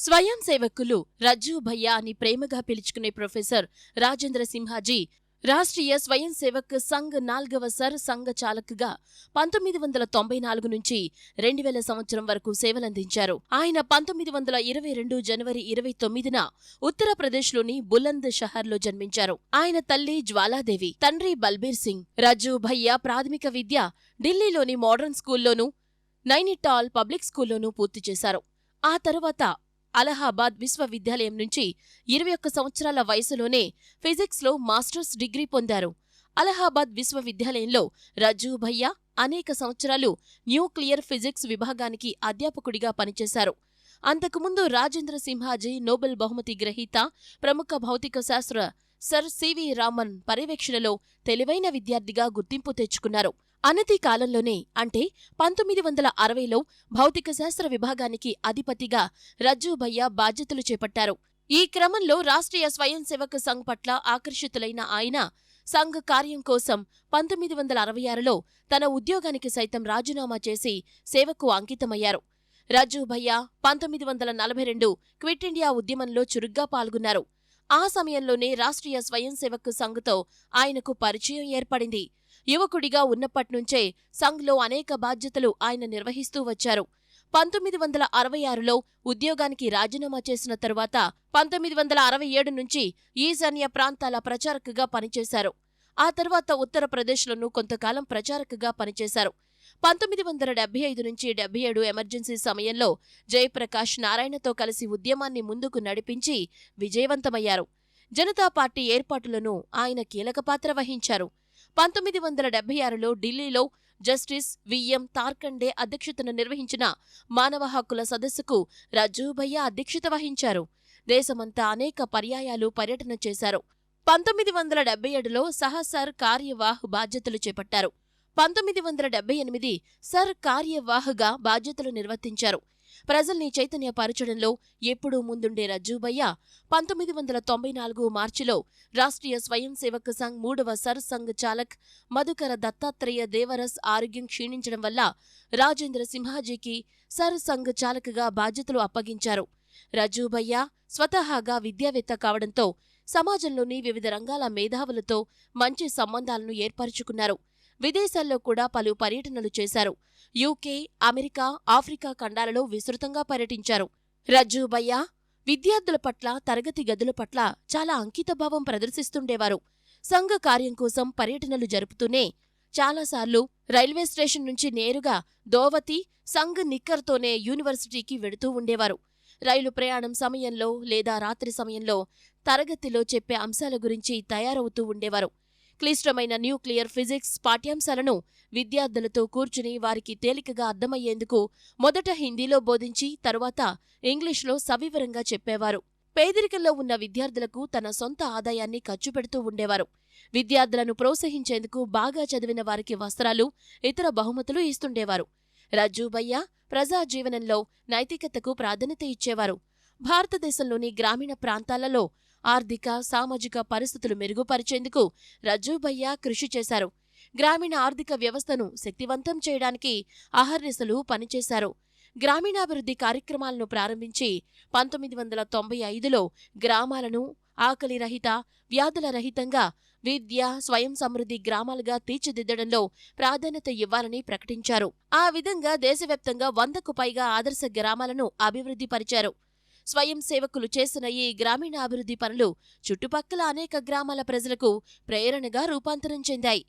స్వయం సేవకులు రజ్జు భయ్య అని ప్రేమగా పిలుచుకునే ప్రొఫెసర్ రాజేంద్ర సింహాజీ రాష్ట్రీయ స్వయం సేవక్ సంఘ్ నాల్గవ సర్ సంఘ చాలకుగా పంతొమ్మిది వందల తొంభై నాలుగు నుంచి రెండు వేల సంవత్సరం వరకు సేవలందించారు. ఆయన పంతొమ్మిది వందల ఇరవై రెండు జనవరి ఇరవై తొమ్మిదిన ఉత్తరప్రదేశ్లోని బులంద్ షహర్లో జన్మించారు. ఆయన తల్లి జ్వాలాదేవి తండ్రి బల్బీర్ సింగ్ రజ్జు భయ్య ప్రాథమిక విద్య ఢిల్లీలోని మోడర్న్ స్కూల్లోనూ నైనిటాల్ పబ్లిక్ స్కూల్లోనూ పూర్తి చేశారు. ఆ తరువాత అలహాబాద్ విశ్వవిద్యాలయం నుంచి ఇరవై ఒక్క సంవత్సరాల వయసులోనే ఫిజిక్స్లో మాస్టర్స్ డిగ్రీ పొందారు. అలహాబాద్ విశ్వవిద్యాలయంలో రజ్జూ భయ్యా అనేక సంవత్సరాలు న్యూక్లియర్ ఫిజిక్స్ విభాగానికి అధ్యాపకుడిగా పనిచేశారు. అంతకుముందు రాజేంద్ర సింహాజీ నోబెల్ బహుమతి గ్రహీత ప్రముఖ భౌతిక శాస్త్ర సర్ సివి రామన్ పర్యవేక్షణలో తెలివైన విద్యార్థిగా గుర్తింపు తెచ్చుకున్నారు. అనతి కాలంలోనే అంటే పంతొమ్మిది వందల అరవైలో భౌతిక శాస్త్ర విభాగానికి అధిపతిగా రజ్జూభయ్య బాధ్యతలు చేపట్టారు. ఈ క్రమంలో రాష్ట్రీయ స్వయం సేవక సంఘ్ పట్ల ఆకర్షితులైన ఆయన సంఘ్ కార్యం కోసం పంతొమ్మిది వందల అరవై ఆరులో తన ఉద్యోగానికి సైతం రాజీనామా చేసి సేవకు అంకితమయ్యారు. రజ్జూభయ్య పంతొమ్మిది వందల నలభై రెండు క్విట్ ఇండియా ఉద్యమంలో చురుగ్గా పాల్గొన్నారు. ఆ సమయంలోనే రాష్ట్రీయ స్వయం సేవక్ సంఘ్తో ఆయనకు పరిచయం ఏర్పడింది. యువకుడిగా ఉన్నప్పట్నుంచే సంఘ్లో అనేక బాధ్యతలు ఆయన నిర్వహిస్తూ వచ్చారు. పంతొమ్మిది వందల అరవై ఆరులో ఉద్యోగానికి రాజీనామా చేసిన తరువాత పంతొమ్మిది వందల అరవై ఏడు నుంచి ఈశాన్య ప్రాంతాల ప్రచారకుగా పనిచేశారు. ఆ తర్వాత ఉత్తరప్రదేశ్లోనూ కొంతకాలం ప్రచారకుగా పనిచేశారు. పంతొమ్మిది వందల డెబ్బై ఐదు నుంచి డెబ్బై ఏడు ఎమర్జెన్సీ సమయంలో జయప్రకాష్ నారాయణతో కలిసి ఉద్యమాన్ని ముందుకు నడిపించి విజయవంతమయ్యారు. జనతా పార్టీ ఏర్పాటులను ఆయన కీలక పాత్ర వహించారు. పంతొమ్మిది వందల డెబ్బై ఆరులో ఢిల్లీలో జస్టిస్ విఎం తార్కండే అధ్యక్షతన నిర్వహించిన మానవ హక్కుల సదస్సుకు రజూభయ్య అధ్యక్షత వహించారు. దేశమంతా అనేక పర్యాయాలు పర్యటన చేశారు. పంతొమ్మిది వందల డెబ్బై ఏడులో సహసర్ కార్యవాహ్ బాధ్యతలు చేపట్టారు. పంతొమ్మిది వందల డెబ్బై ఎనిమిది సర్ కార్యవాహ్గా బాధ్యతలు నిర్వర్తించారు. ప్రజల్ని చైతన్యపరచడంలో ఎప్పుడూ ముందుండే రజ్జూబయ్య పంతొమ్మిది వందల తొంభై నాలుగు మార్చిలో రాష్ట్రీయ స్వయం సేవక్ సంఘ్ మూడవ సర్ సంఘ్ చాలక్ మధుకర దత్తాత్రేయ దేవరస్ ఆరోగ్యం క్షీణించడం వల్ల రాజేంద్ర సింహాజీకి సర్ సంఘ్ చాలక్గా బాధ్యతలు అప్పగించారు. రజూబయ్య స్వతహాగా విద్యావేత్త కావడంతో సమాజంలోని వివిధ రంగాల మేధావులతో మంచి సంబంధాలను ఏర్పరచుకున్నారు. విదేశాల్లో కూడా పలు పర్యటనలు చేశారు. యూకే అమెరికా ఆఫ్రికా ఖండాలలో విస్తృతంగా పర్యటించారు. రజ్జూబయ్య విద్యార్థుల పట్ల తరగతి గదుల పట్ల చాలా అంకితభావం ప్రదర్శిస్తుండేవారు. సంఘ కార్యం కోసం పర్యటనలు జరుపుతూనే చాలాసార్లు రైల్వే స్టేషన్ నుంచి నేరుగా దోవతి సంఘ్ నిక్కర్తోనే యూనివర్సిటీకి వెడుతూ ఉండేవారు. రైలు ప్రయాణం సమయంలో లేదా రాత్రి సమయంలో తరగతిలో చెప్పే అంశాల గురించి తయారవుతూ ఉండేవారు. క్లిష్టమైన న్యూక్లియర్ ఫిజిక్స్ పాఠ్యాంశాలను విద్యార్థులతో కూర్చుని వారికి తేలికగా అర్థమయ్యేందుకు మొదట హిందీలో బోధించి తరువాత ఇంగ్లీష్లో సవివరంగా చెప్పేవారు. పేదరికంలో ఉన్న విద్యార్థులకు తన సొంత ఆదాయాన్ని ఖర్చు పెడుతూ ఉండేవారు. విద్యార్థులను ప్రోత్సహించేందుకు బాగా చదివిన వారికి వస్త్రాలు ఇతర బహుమతులు ఇస్తుండేవారు. రజ్జూబయ్య ప్రజా జీవనంలో నైతికతకు ప్రాధాన్యత ఇచ్చేవారు. భారతదేశంలోని గ్రామీణ ప్రాంతాలలో ఆర్థిక సామాజిక పరిస్థితులు మెరుగుపరిచేందుకు రజుభయ్య కృషి చేశారు. గ్రామీణ ఆర్థిక వ్యవస్థను శక్తివంతం చేయడానికి అహర్నిశలు పనిచేశారు. గ్రామీణాభివృద్ధి కార్యక్రమాలను ప్రారంభించి పంతొమ్మిది వందల తొంభై ఐదులో గ్రామాలను ఆకలి రహిత వ్యాధుల రహితంగా విద్య స్వయం సమృద్ధి గ్రామాలుగా తీర్చిదిద్దడంలో ప్రాధాన్యత ఇవ్వాలని ప్రకటించారు. ఆ విధంగా దేశవ్యాప్తంగా వందకు పైగా ఆదర్శ గ్రామాలను అభివృద్ధి పరిచారు స్వయం సేవకులు చేసిన ఈ గ్రామీణ అభివృద్ధి పనులు చుట్టుపక్కల అనేక గ్రామాల ప్రజలకు ప్రేరణగా రూపాంతరం చెందాయి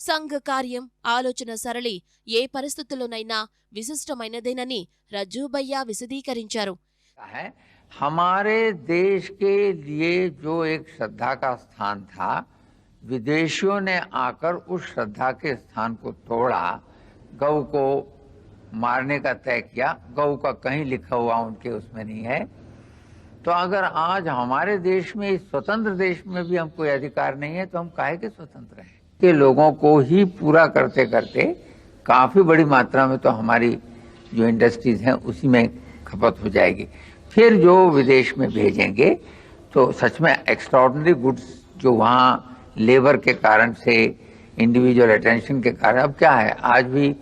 సంఘ కార్యం ఆలోచన సరళి ఏ పరిస్థితుల్లోనైనా విశిష్టమైనదేనని రజ్జూబయ్య విశదీకరించారు है हमारे देश के लिए जो एक श्रद्धा का स्थान था विदेशियों ने आकर उस श्रद्धा के स्थान को तोड़ा गौ को मारने का तय किया गौ का कहीं लिखा हुआ उनके उसमें नहीं है तो अगर आज हमारे देश में इस स्वतंत्र देश में भी हम कोई अधिकार नहीं है तो हम काहे के स्वतंत्र हैं? के लोगों को ही पूरा करते करते काफ़ी बड़ी मात्रा में तो हमारी जो इंडस्ट्रीज़ हैं, उसी में खपत हो जाएगी। फिर जो विदेश में भेजेंगे तो सच में एक्स्ट्रॉर्डनरी गुड्स जो वहाँ लेबर के कारण से इंडिविजुअल अटेंशन के कारण, अब क्या है? आज भी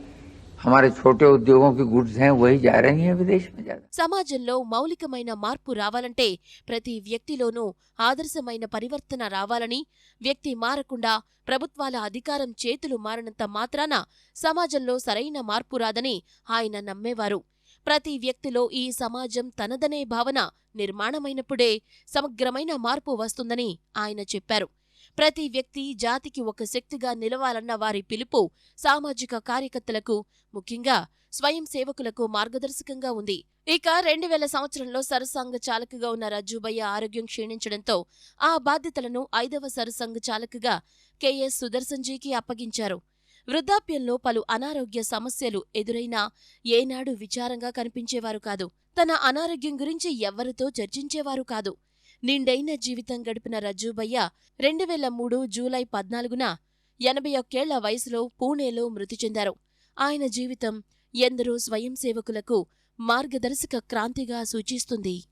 हमारे छोटे उद्योगों की गुड्स हैं वही जा रही हैं विदेश में ज्यादा సమాజంలో మౌలికమైన మార్పు రావాలంటే ప్రతి వ్యక్తిలోనూ ఆదర్శమైన పరివర్తన రావాలని వ్యక్తి మారకుండా ప్రభుత్వాల అధికారం చేతులు మారినంత మాత్రాన సమాజంలో సరైన మార్పు రాదని ఆయన నమ్మేవారు ప్రతి వ్యక్తిలో ఈ సమాజం తనదనే భావన నిర్మాణమైనప్పుడే సమగ్రమైన మార్పు వస్తుందని ఆయన చెప్పారు ప్రతి వ్యక్తి జాతికి ఒక శక్తిగా నిలవాలన్న వారి పిలుపు సామాజిక కార్యకర్తలకు ముఖ్యంగా స్వయం సేవకులకు మార్గదర్శకంగా ఉంది. ఇక రెండు వేల సంవత్సరంలో సరసంఘ చాలకుగా ఉన్న రజ్జుబయ్య ఆరోగ్యం క్షీణించడంతో ఆ బాధ్యతలను ఐదవ సరసంఘ చాలకుగా కెఎస్ సుదర్శన్జీకి అప్పగించారు. వృద్ధాప్యంలో పలు అనారోగ్య సమస్యలు ఎదురైనా ఏనాడు విచారంగా కనిపించేవారు కాదు. తన అనారోగ్యం గురించి ఎవ్వరితో చర్చించేవారు కాదు. నిండైన జీవితం గడిపిన రజ్జుబయ్య రెండు వేల మూడు జూలై పద్నాలుగున ఎనభై ఒక్కేళ్ళ వయసులో పూణేలో మృతి చెందారు. ఆయన జీవితం ఎందరో స్వయం సేవకులకు మార్గదర్శక క్రాంతిగా సూచిస్తుంది.